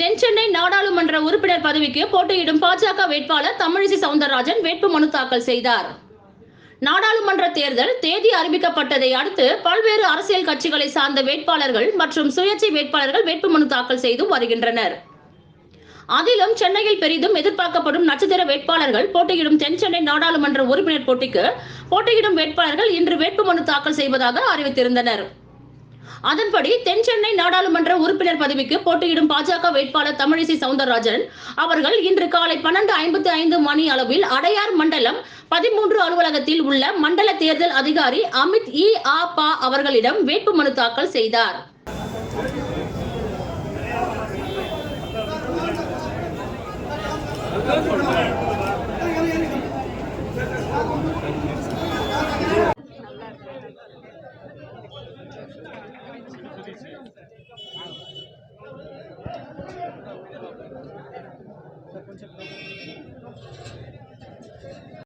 தென்சென்னை நாடாளுமன்ற உறுப்பினர் பதவிக்கு போட்டியிடும் பாஜக வேட்பாளர் தமிழிசை சவுந்தரராஜன் வேட்புமனு தாக்கல் செய்தார். நாடாளுமன்ற தேர்தல் தேதி அறிவிக்கப்பட்டதை அடுத்து பல்வேறு அரசியல் கட்சிகளை சார்ந்த வேட்பாளர்கள் மற்றும் சுயேட்சை வேட்பாளர்கள் வேட்புமனு தாக்கல் செய்து வருகின்றனர். அதிலும் சென்னையில் பெரிதும் எதிர்பார்க்கப்படும் நட்சத்திர வேட்பாளர்கள் போட்டியிடும் தென்சென்னை நாடாளுமன்ற உறுப்பினர் போட்டிக்கு போட்டியிடும் வேட்பாளர்கள் இன்று வேட்புமனு தாக்கல் செய்வதாக அறிவித்திருந்தனர். அதன்படி தென் சென்னை நாடாளுமன்ற உறுப்பினர் பதவிக்கு போட்டியிடும் பாஜக வேட்பாளர் தமிழிசை சவுந்தரராஜன். அவர்கள் இன்று காலை பன்னெண்டு ஐம்பத்தி ஐந்து மணி அளவில் அடையார் மண்டலம் பதிமூன்று அலுவலகத்தில் உள்ள மண்டல தேர்தல் அதிகாரி அமித் இ. ஆ. பா. அவர்களிடம் வேட்புமனு தாக்கல் செய்தார். Thank you. dice.